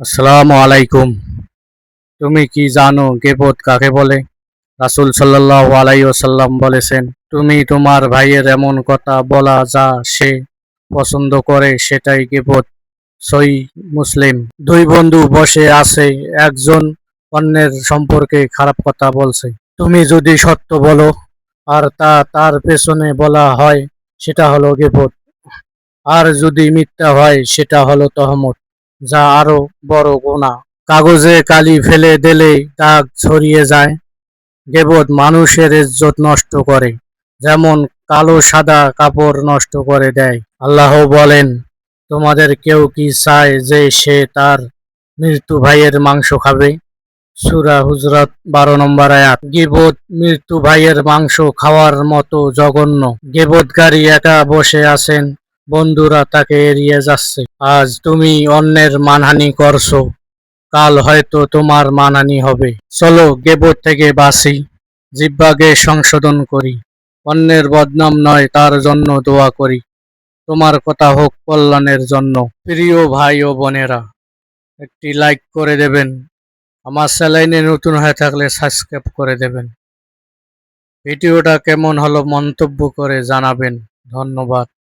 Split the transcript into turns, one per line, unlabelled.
আসসালামু আলাইকুম। তুমি কি জানো গেবত কাকে বলে? রাসূল সাল্লাল্লাহু আলাইহি ওয়াসাল্লাম বলেছেন, তুমি তোমার ভাইয়ের এমন কথা বলা যা সে পছন্দ করে সেটাই গেবত সই মুসলিম। দুই বন্ধু বসে আছে, একজন অন্যের সম্পর্কে খারাপ কথা বলছে। তুমি যদি সত্য বলো, আর তা তার পেছনে বলা হয়, সেটা হলো গেবত আর যদি মিথ্যা হয়, সেটা হলো তহমত। যা আরও বড় গোনা। কাগজে কালি ফেলে দিলে দাগ ছড়িয়ে যায়। গেবত মানুষের ইজ্জত নষ্ট করে, যেমন কালো সাদা কাপড় নষ্ট করে দেয়। আল্লাহ বলেন, তোমাদের কেউ কি চায় যে সে তার মৃত্যু ভাইয়ের মাংস খাবে? সুরা হুজরত বারো নম্বর আয়াত। গিবত মৃত্যু ভাইয়ের মাংস খাওয়ার মতো জঘন্য। গেবতকারী একা বসে আছেন বন্ধুরা, তাকে এড়িয়ে যাচ্ছে। আজ তুমি অন্যের মানহানি করছ। কাল হয়তো তোমার মানহানি হবে। চলো গেবত থেকে বাঁচি জিব্বাকে সংশোধন করি। অন্যের বদনাম নয়, তার জন্য দোয়া করি। তোমার কথা হোক কল্যাণের জন্য। প্রিয় ভাই ও বোনেরা, একটি লাইক করে দেবেন। আমার চ্যানেলে নতুন হয়ে থাকলে সাবস্ক্রাইব করে দেবেন। ভিডিওটা কেমন হলো মন্তব্য করে জানাবেন। ধন্যবাদ।